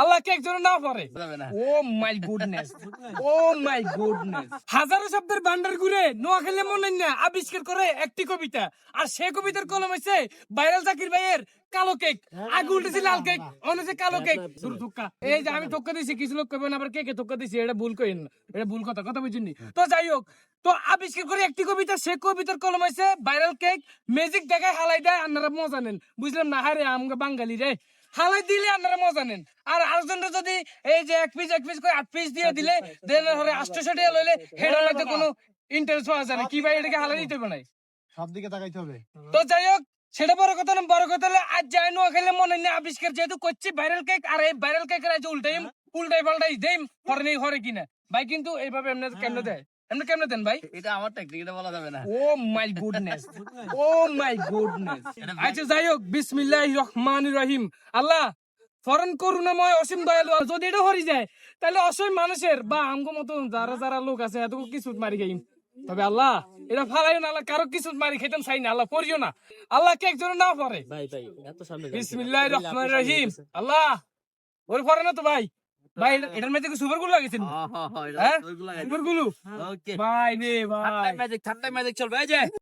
আল্লাহ cake যেন না পড়ে ও my goodness oh my goodness. হাজারো শব্দের ভান্ডার ঘুরে নোয়া খেলে মনে না আবিষ্কার করে একটি কবিতা। আর সে কবিতার কলম হয়েছে ভাইরাল জাকির ভাইয়ের কালো কেক। আগে উল্টেছে লাল কেক অনেছে কালো কেক। শুরু এই যে আমি ধোক্কা দিছি কিছু লোক কবেন আবার কেকে ধোক্কা দিছি? এটা ভুল কইন এটা ভুল কথা কথা বুঝিনি তো যাই হোক তো আবিষ্কার করে একটি কবিতা সে কবিতার কলম হয়েছে ভাইরাল কেক। ম্যাজিক দেখায় হালাই দেয় আপনারা মজা নেন। বুঝলাম না হারে আমগা বাঙালি রে। হালাই দিলে আপনারা মজা নেন। আর আরেকজনটা যদি এই যে এক পিস এক পিস করে আট পিস দিয়ে দিলে দেন হরে আষ্টশো টাকা লইলে হেডার মধ্যে কোনো ইন্টারেস্ট পাওয়া যায় না কি ভাই এটাকে হালাই দিতে হবে না সব দিকে তাকাইতে হবে। তো যাই হোক সেটা বড় কথা না বড় কথা হলো আজ যাই নোয়া খেলে মনে নেই আবিষ্কার যেহেতু করছি ভাইরাল কেক আর এই ভাইরাল কেকের আজ উল্টাই উল্টাই পাল্টাই দেই হরে নেই হরে কিনা। ভাই কিন্তু এইভাবে এমনি কেমনে দেয়? এমনি কেমনে দেন ভাই? এটা আমার টেকনিক এটা বলা যাবে না। Oh my goodness oh my goodness. আচ্ছা যাই হোক বিসমিল্লাহ রহমান রহিম। আল্লাহ ফরেন করুণাময় অসীম দয়ালু যদি এটা হরি যায় তাহলে অসীম মানুষের বা আমগো মতন যারা যারা লোক আছে এত কিছু মারি গাইম তবে আল্লাহ এটা ফালাইও না আল্লাহ কারও কিছু মারি খেতাম চাই না আল্লাহ পড়িও না। আল্লাহ কে একজন না পড়ে। ভাই ভাই এত সামনে বিসমিল্লাহ রহমান রহিম। আল্লাহ ওর পরে না তো ভাই? ভাই এটা- এটার মধ্যে কি সুপারগুলো লাগেছেন হ্যাঁ হ্যাঁ হ্যাঁ? হ্যাঁ? সুপারগুলো ওকে। ভাই নে ভাই। ম্যাজিক ঠান্ডা ম্যাজিক চলবে এই যে।